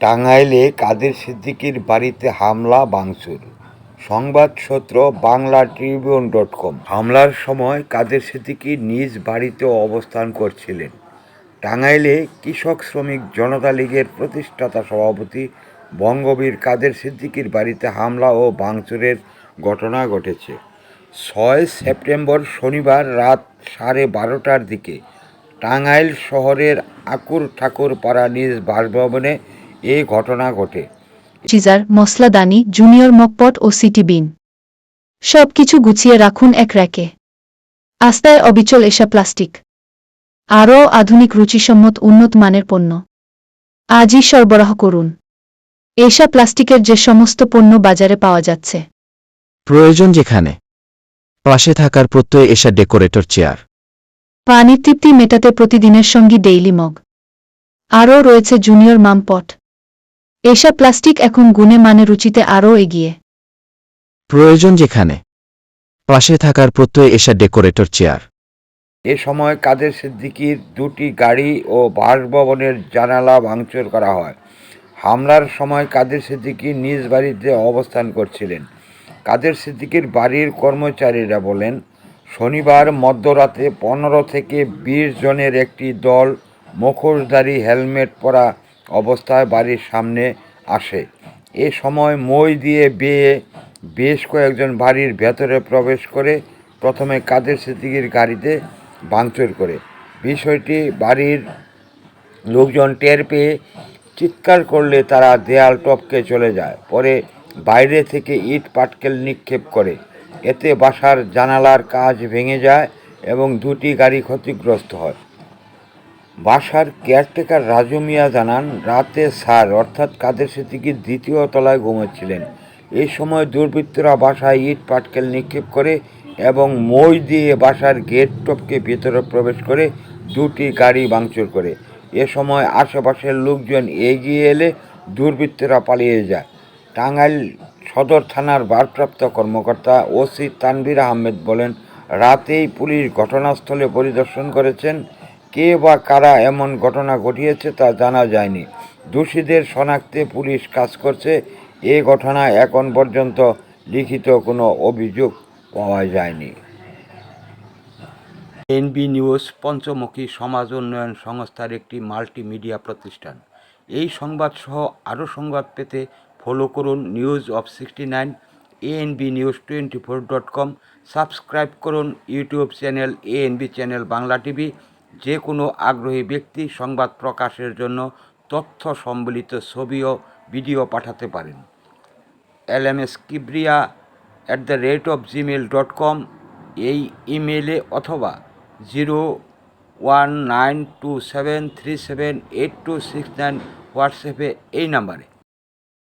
টাঙ্গাইলে কাদের সিদ্দিকির বাড়িতে হামলা, ভাঙচুর? সংবাদ সূত্র বাংলা ট্রিবিউন ডট কম। হামলার সময় কাদের সিদ্দিকী নিজ বাড়িতে অবস্থান করছিলেন? টাঙ্গাইলে কৃষক শ্রমিক জনতা লীগের প্রতিষ্ঠাতা সভাপতি বঙ্গবীর কাদের সিদ্দিকির বাড়িতে হামলা ও ভাঙচুরের ঘটনা ঘটেছে। ছয় সেপ্টেম্বর শনিবার রাত সাড়ে বারোটার দিকে টাঙ্গাইল শহরের আকুর ঠাকুর পাড়া নিজ বাসভবনে এই ঘটনা ঘটে। চিজার মশলাদানি জুনিয়র মকপট ও সিটি বিন। সব কিছু গুছিয়ে রাখুন এক র্যাকে। আস্তায় অবিচল এসা প্লাস্টিক। আরও আধুনিক রুচিসম্মত উন্নত মানের পণ্য। আজই সরবরাহ করুন। এসা প্লাস্টিকের যে সমস্ত পণ্য বাজারে পাওয়া যাচ্ছে। প্রয়োজন যেখানে। পাশে থাকার প্রত্যয় এসা ডেকোরেটর চেয়ার। পানির তৃপ্তি মেটাতে প্রতিদিনের সঙ্গী ডেইলি মগ। আরও রয়েছে জুনিয়র মামপট। এসা প্লাস্টিক এখন গুণে মানে রুচিতে আরও এগিয়ে। প্রয়োজন যেখানে পাশে থাকার প্রত্যয় এসা ডেকোরেটর চেয়ার। এ সময় কাদের সিদ্দিকীর দুটি গাড়ি ও বাসভবনের জানালা ভাঙচুর করা হয়। হামলার সময় কাদের সিদ্দিকী নিজ বাড়িতে অবস্থান করছিলেন। কাদের সিদ্দিকির বাড়ির কর্মচারীরা বলেন শনিবার মধ্যরাতে পনেরো থেকে বিশ জনের একটি দল মুখোশধারী হেলমেট পরা অবস্থায় বাড়ির সামনে আসে। এ সময় মই দিয়ে বেয়ে বেশ কয়েকজন বাড়ির ভেতরে প্রবেশ করে প্রথমে কাদের সিদ্দিকীর গাড়িতে ভাঙচুর করে। বিষয়টি বাড়ির লোকজন টের পেয়ে চিৎকার করলে তারা দেয়াল টপকে চলে যায়। পরে বাইরে থেকে ইট পাটকেল নিক্ষেপ করে। এতে বাসার জানালার কাজ ভেঙে যায় এবং দুটি গাড়ি ক্ষতিগ্রস্ত হয়। বাসার কেয়ারটেকার রাজু মিয়া জানান, রাতে স্যার, অর্থাৎ কাদের সিদ্দিকির দ্বিতীয় তলায় ঘুমোচ্ছিলেন। এই সময় দুর্বৃত্তরা বাসায় ইট, পাটকেল নিক্ষেপ করে এবং মই দিয়ে বাসার গেট টপকে ভেতরে প্রবেশ করে দুটি গাড়ি ভাঙচুর করে। এ সময় আশেপাশের লোকজন এগিয়ে এলে দুর্বৃত্তরা পালিয়ে যায়। টাঙ্গাইল সদর থানার ভারপ্রাপ্ত কর্মকর্তা ওসি তানভীর আহমেদ বলেন, রাতেই পুলিশ ঘটনাস্থলে পরিদর্শন করেছেন কে বা কারা এমন ঘটনা ঘটিয়েছে তা জানা যায়নি। দোষীদের শনাক্তে পুলিশ কাজ করছে। এ ঘটনায় এখন পর্যন্ত লিখিত কোনো অভিযোগ পাওয়া যায়নি। এনবি নিউজ, পঞ্চমুখী সমাজ উন্নয়ন সংস্থার একটি মাল্টিমিডিয়া প্রতিষ্ঠান। এই সংবাদ সহ আরও সংবাদ পেতে ফলো করুন news of sixty nine, ANB news twenty four dot com. Subscribe করুন YouTube channel, ANB channel Bangla TV. যে কোনো আগ্রহী ব্যক্তি সংবাদ প্রকাশের জন্য তথ্য সম্বলিত ছবি ও ভিডিও পাঠাতে পারেন। L M S Kibria at the rate of Gmail dot com এই ইমেলে অথবা zero one nine two seven three seven eight two six nine হোয়াটসঅ্যাপে এই নাম্বারে।